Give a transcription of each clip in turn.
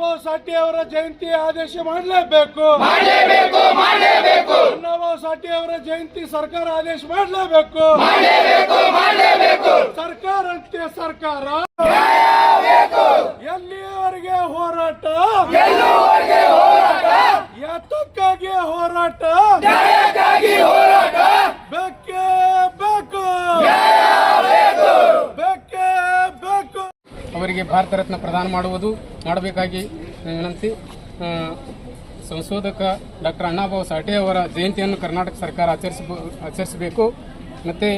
ಅಣ್ಣಾಬಾವು ಸಾಟಿ ಅವರ ಜಯಂತಿ ಆದೇಶ ಮಾಡಲೇಬೇಕು. ಅಣ್ಣಾಬಾವು ಸಾಟಿ ಅವರ ಜಯಂತಿ ಸರ್ಕಾರ ಆದೇಶ ಮಾಡಲೇಬೇಕು. ಸರ್ಕಾರ ಅಂತೆ ಸರ್ಕಾರ. ಎಲ್ಲಿಯವರೆಗೆ ಹೋರಾಟ? ಯಾತಕ್ಕಾಗಿ ಹೋರಾಟ? ಬೇಕೇ ಬೇಕು. ಬೇಕೇ ಬೇಕು. ಅವರಿಗೆ ಭಾರತ ರತ್ನ ಪ್ರದಾನ ಮಾಡುವುದು ಮಾಡಬೇಕಾಗಿ ವಿನಂತಿ. ಸಂಶೋಧಕ ಡಾಕ್ಟರ್ ಅಣ್ಣಾಭಾವ್ ಸಾಠೆ ಅವರ ಜಯಂತಿಯನ್ನು ಕರ್ನಾಟಕ ಸರ್ಕಾರ ಆಚರಿಸಬ, ಆಚರಿಸಬೇಕು. ಮತ್ತು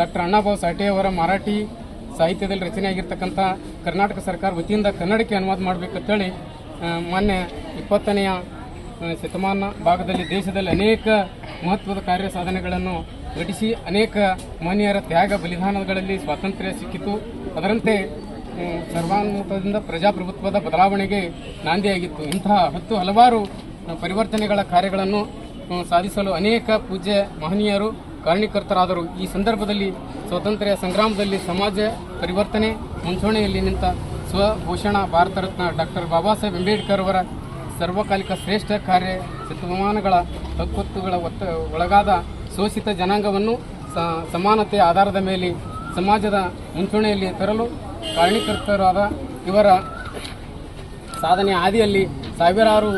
ಡಾಕ್ಟರ್ ಅಣ್ಣಾಭಾವ್ ಸಾಠೆ ಅವರ ಮರಾಠಿ ಸಾಹಿತ್ಯದಲ್ಲಿ ರಚನೆಯಾಗಿರ್ತಕ್ಕಂಥ ಕರ್ನಾಟಕ ಸರ್ಕಾರ ವತಿಯಿಂದ ಕನ್ನಡಕ್ಕೆ ಅನುವಾದ ಮಾಡಬೇಕಂತೇಳಿ ಮಾನ್ಯ ಇಪ್ಪತ್ತನೆಯ ಶತಮಾನ ಭಾಗದಲ್ಲಿ ದೇಶದಲ್ಲಿ ಅನೇಕ ಮಹತ್ವದ ಕಾರ್ಯ ಸಾಧನೆಗಳನ್ನು ಘಟಿಸಿ ಅನೇಕ ಮಾನ್ಯರ ತ್ಯಾಗ ಬಲಿದಾನಗಳಲ್ಲಿ ಸ್ವಾತಂತ್ರ್ಯ ಸಿಕ್ಕಿತು. ಅದರಂತೆ ಸರ್ವಾನುಮತದಿಂದ ಪ್ರಜಾಪ್ರಭುತ್ವದ ಬದಲಾವಣೆಗೆ ನಾಂದಿಯಾಗಿತ್ತು. ಇಂತಹ ಹತ್ತು ಹಲವಾರು ಪರಿವರ್ತನೆಗಳ ಕಾರ್ಯಗಳನ್ನು ಸಾಧಿಸಲು ಅನೇಕ ಪೂಜ್ಯ ಮಹನೀಯರು ಕಾರಣೀಕರ್ತರಾದರು ಈ ಸಂದರ್ಭದಲ್ಲಿ ಸ್ವಾತಂತ್ರ್ಯ ಸಂಗ್ರಾಮದಲ್ಲಿ ಸಮಾಜ ಪರಿವರ್ತನೆ ಮುಂಚೂಣಿಯಲ್ಲಿ ನಿಂತ ಸ್ವಭೂಷಣ ಭಾರತ ರತ್ನ ಡಾಕ್ಟರ್ ಬಾಬಾ ಸಾಹೇಬ್ ಅಂಬೇಡ್ಕರ್ ಅವರ ಸರ್ವಕಾಲಿಕ ಶ್ರೇಷ್ಠ ಕಾರ್ಯ ಶತಮಾನಗಳ ಹಕ್ಕುತ್ತುಗಳ ಒತ್ತ, ಒಳಗಾದ ಶೋಷಿತ ಜನಾಂಗವನ್ನು ಸಮಾನತೆಯ ಆಧಾರದ ಮೇಲೆ ಸಮಾಜದ ಮುಂಚೂಣಿಯಲ್ಲಿ ತರಲು ಕಾರಣೀಕರ್ತರಾದ ಇವರ ಸಾಧನೆ ಹಾದಿಯಲ್ಲಿ ಸಾವಿರಾರು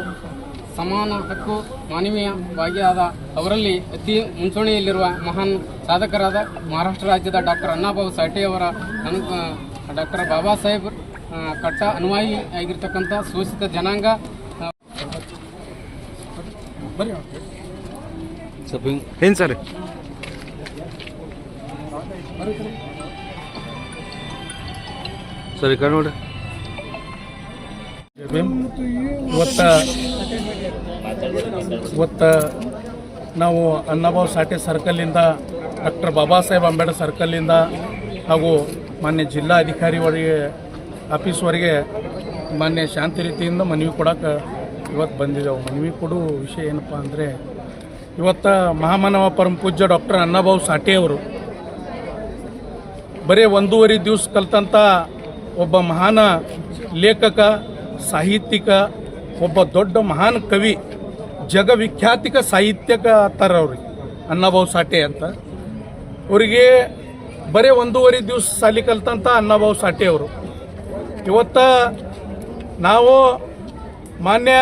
ಸಮಾನ ಹಕ್ಕು ಮಾನವೀಯ ಭಾಗಿಯಾದ ಅವರಲ್ಲಿ ಅತಿ ಮುಂಚೂಣಿಯಲ್ಲಿರುವ ಮಹಾನ್ ಸಾಧಕರಾದ ಮಹಾರಾಷ್ಟ್ರ ರಾಜ್ಯದ ಡಾಕ್ಟರ್ ಅಣ್ಣಾಬಾಬು ಸಾಠೆ ಅವರ ಅನು ಡಾಕ್ಟರ್ ಬಾಬಾ ಸಾಹೇಬ್ ಕಟ್ಟ ಅನುಯಾಯಿ ಆಗಿರ್ತಕ್ಕಂಥ ಶೋಷಿತ ಜನಾಂಗ. ಏನು ಏನ್ ಸರ್? ಸರಿ ಕಣ್ ನೋಡ್ರಿ ಇವತ್ತ ಇವತ್ತ ನಾವು ಅನ್ನಭಾವ್ ಸಾಟೆ ಸರ್ಕಲ್ಲಿಂದ ಡಾಕ್ಟರ್ ಬಾಬಾ ಸಾಹೇಬ್ ಅಂಬೇಡ್ಕರ್ ಸರ್ಕಲ್ಲಿಂದ ಹಾಗೂ ಮಾನ್ಯ ಜಿಲ್ಲಾ ಅಧಿಕಾರಿವರೆಗೆ ಆಫೀಸ್ವರೆಗೆ ಮಾನ್ಯ ಶಾಂತಿ ರೀತಿಯಿಂದ ಮನವಿ ಕೊಡೋಕೆ ಇವತ್ತು ಬಂದಿದ್ದೆವು. ಮನವಿ ಕೊಡು ವಿಷಯ ಏನಪ್ಪ ಅಂದರೆ, ಇವತ್ತು ಮಹಾಮಾನವ ಪರಮ ಪೂಜ್ಯ ಡಾಕ್ಟರ್ ಅನ್ನಭಾವ್ ಸಾಟೆ ಅವರು ಬರೀ ಒಂದೂವರೆ ದಿವಸ ಕಲ್ತಂಥ ಒಬ್ಬ ಮಹಾನ ಲೇಖಕ, ಸಾಹಿತ್ಯಿಕ, ಒಬ್ಬ ದೊಡ್ಡ ಮಹಾನ್ ಕವಿ, ಜಗವಿಖ್ಯಾತಿಕ ಸಾಹಿತ್ಯಕ ಅಂತಾರೆ ಅವ್ರಿಗೆ ಅನ್ನಭಾವ್ ಸಾಟೆ ಅಂತ. ಅವರಿಗೆ ಬರೀ ಒಂದೂವರೆ ದಿವಸ ಸಾಲಿ ಕಲ್ತಂತ ಅನ್ನಭಾವ್ ಸಾಟೆ ಅವರು. ಇವತ್ತ ನಾವು ಮಾನ್ಯ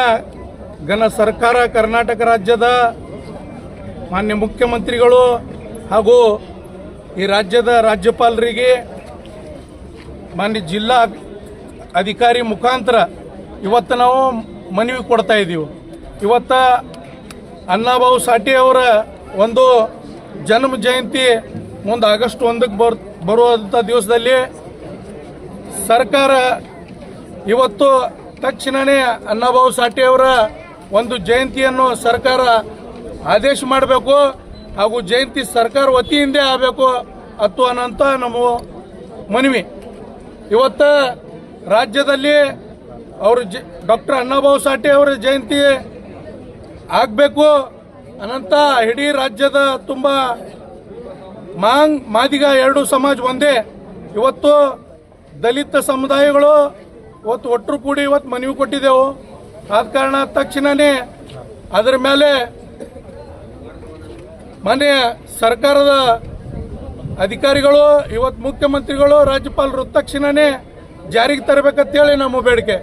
ಘನ ಸರ್ಕಾರ ಕರ್ನಾಟಕ ರಾಜ್ಯದ ಮಾನ್ಯ ಮುಖ್ಯಮಂತ್ರಿಗಳು ಹಾಗೂ ಈ ರಾಜ್ಯದ ರಾಜ್ಯಪಾಲರಿಗೆ ಮಾನ್ಯ ಜಿಲ್ಲಾ ಅಧಿಕಾರಿ ಮುಖಾಂತರ ಇವತ್ತು ನಾವು ಮನವಿ ಕೊಡ್ತಾ ಇದ್ದೀವಿ. ಇವತ್ತ ಅಣ್ಣಾಬಾಬು ಸಾಠೆ ಅವರ ಒಂದು ಜನ್ಮ ಜಯಂತಿ ಮುಂದೆ ಆಗಸ್ಟ್ ಒಂದಕ್ಕೆ ಬರ್, ಬರುವಂಥ ದಿವಸದಲ್ಲಿ ಸರ್ಕಾರ ಇವತ್ತು ತಕ್ಷಣವೇ ಅಣ್ಣಾಬಾಬು ಸಾಠೆ ಅವರ ಒಂದು ಜಯಂತಿಯನ್ನು ಸರ್ಕಾರ ಆದೇಶ ಮಾಡಬೇಕು ಹಾಗೂ ಜಯಂತಿ ಸರ್ಕಾರ ವತಿಯಿಂದೇ ಆಗಬೇಕು ಅತ್ತು ಅನ್ನೋಂಥ ನಮ್ಮ ಮನವಿ. ಇವತ್ತ ರಾಜ್ಯದಲ್ಲಿ ಅವರು ಜ ಡಾಕ್ಟರ್ ಅಣ್ಣಾಭಾವ್ ಸಾಠೆ ಅವರ ಜಯಂತಿ ಆಗಬೇಕು. ಅನಂತ ಇಡೀ ರಾಜ್ಯದ ತುಂಬ ಮಾಂಗ್ ಮಾದಿಗ ಎರಡು ಸಮಾಜ ಒಂದೇ. ಇವತ್ತು ದಲಿತ ಸಮುದಾಯಗಳು ಇವತ್ತು ಒಟ್ಟರು ಕೂಡಿ ಇವತ್ತು ಮನವಿ ಕೊಟ್ಟಿದ್ದೆವು. ಆದ ಕಾರಣ ತಕ್ಷಣವೇ ಅದರ ಮೇಲೆ ಮಾನ್ಯ ಸರ್ಕಾರದ ಅಧಿಕಾರಿಗಳು ಇವತ್ತು ಮುಖ್ಯಮಂತ್ರಿಗಳು ರಾಜ್ಯಪಾಲರು ತಕ್ಷಣನೇ ಜಾರಿಗೆ ತರಬೇಕಂತೇಳಿ ನಮ್ಮ ಬೇಡಿಕೆ.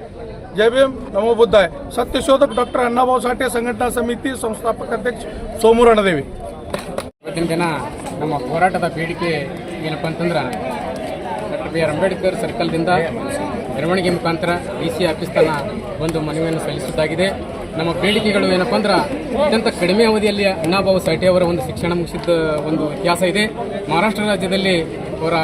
ಜೈ ಭೀಮ್, ನಮೋ ಬುದ್ಧ ಸತ್ಯಶೋಧಕ್ ಡಾಕ್ಟರ್ ಅಣ್ಣಾಭಾವ್ ಸಾಠೆ ಸಂಘಟನಾ ಸಮಿತಿ ಸಂಸ್ಥಾಪಕ ಅಧ್ಯಕ್ಷ ಸೋಮೂರಣದೇವಿ. ಇವತ್ತಿನ ದಿನ ನಮ್ಮ ಹೋರಾಟದ ಬೇಡಿಕೆ ಏನಪ್ಪ ಅಂತಂದ್ರೆ, ಡಾಕ್ಟರ್ ಬಿ ಆರ್ ಅಂಬೇಡ್ಕರ್ ಸರ್ಕಲ್ದಿಂದ ಮೆರವಣಿಗೆ ಮುಖಾಂತರ ಡಿ ಸಿ ಆಫೀಸ್ ತನ್ನ ಒಂದು ಮನವಿಯನ್ನು ಸಲ್ಲಿಸುವುದಾಗಿದೆ ನಮ್ಮ ಬೇಡಿಕೆಗಳು ಏನಪ್ಪ ಅಂದ್ರೆ ಅತ್ಯಂತ ಕಡಿಮೆ ಅವಧಿಯಲ್ಲಿ ಅಣ್ಣಾಭಾವು ಸಾಠೆ ಅವರ ಒಂದು ಶಿಕ್ಷಣ ಮುಗಿಸಿದ ಒಂದು ಇತಿಹಾಸ ಇದೆ. ಮಹಾರಾಷ್ಟ್ರ ರಾಜ್ಯದಲ್ಲಿ ಅವರ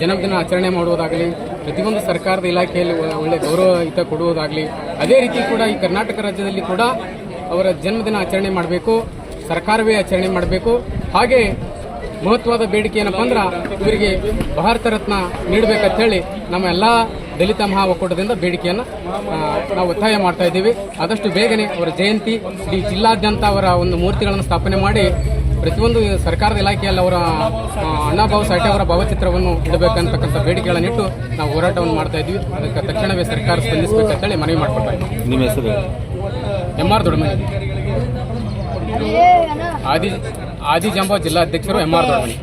ಜನ್ಮದಿನ ಆಚರಣೆ ಮಾಡುವುದಾಗಲಿ, ಪ್ರತಿಯೊಂದು ಸರ್ಕಾರದ ಇಲಾಖೆಯಲ್ಲಿ ಒಳ್ಳೆ ಗೌರವಯುತ ಕೊಡುವುದಾಗಲಿ, ಅದೇ ರೀತಿ ಕೂಡ ಈ ಕರ್ನಾಟಕ ರಾಜ್ಯದಲ್ಲಿ ಕೂಡ ಅವರ ಜನ್ಮದಿನ ಆಚರಣೆ ಮಾಡಬೇಕು, ಸರ್ಕಾರವೇ ಆಚರಣೆ ಮಾಡಬೇಕು. ಹಾಗೆ ಮಹತ್ವದ ಬೇಡಿಕೆ ಏನಪ್ಪ ಅಂದ್ರೆ ಇವರಿಗೆ ಭಾರತ ರತ್ನ ನೀಡಬೇಕಂತ ಹೇಳಿ ನಮ್ಮ ಎಲ್ಲ ದಲಿತ ಮಹಾ ಒಕ್ಕೂಟದಿಂದ ಬೇಡಿಕೆಯನ್ನು ನಾವು ಒತ್ತಾಯ ಮಾಡ್ತಾ ಇದ್ದೀವಿ. ಆದಷ್ಟು ಬೇಗನೆ ಅವರ ಜಯಂತಿ ಇಡೀ ಜಿಲ್ಲಾದ್ಯಂತ ಅವರ ಒಂದು ಮೂರ್ತಿಗಳನ್ನು ಸ್ಥಾಪನೆ ಮಾಡಿ ಪ್ರತಿಯೊಂದು ಸರ್ಕಾರದ ಇಲಾಖೆಯಲ್ಲಿ ಅವರ ಅಣ್ಣಾಭಾವ್ ಸಾಟೆ ಅವರ ಭಾವಚಿತ್ರವನ್ನು ಇಡಬೇಕಂತಕ್ಕಂಥ ಬೇಡಿಕೆಗಳನ್ನು ಇಟ್ಟು ನಾವು ಹೋರಾಟವನ್ನು ಮಾಡ್ತಾ ಇದ್ವಿ ಅದಕ್ಕೆ ತಕ್ಷಣವೇ ಸರ್ಕಾರ ಸ್ಪಂದಿಸಬೇಕಂತೇಳಿ ಮನವಿ ಮಾಡ್ಕೊಳ್ತಾ ಇದ್ದೀವಿ. ನಿಮ್ಮ ಹೆಸರು? ಎಂ ಆರ್ ದೊಡ್ಡಮನಿ ಆದಿ ಆದಿ ಜಂಬಾ ಜಿಲ್ಲಾಧ್ಯಕ್ಷರು ಎಂ ಆರ್ ದೊಡ್ಡಮನಿ.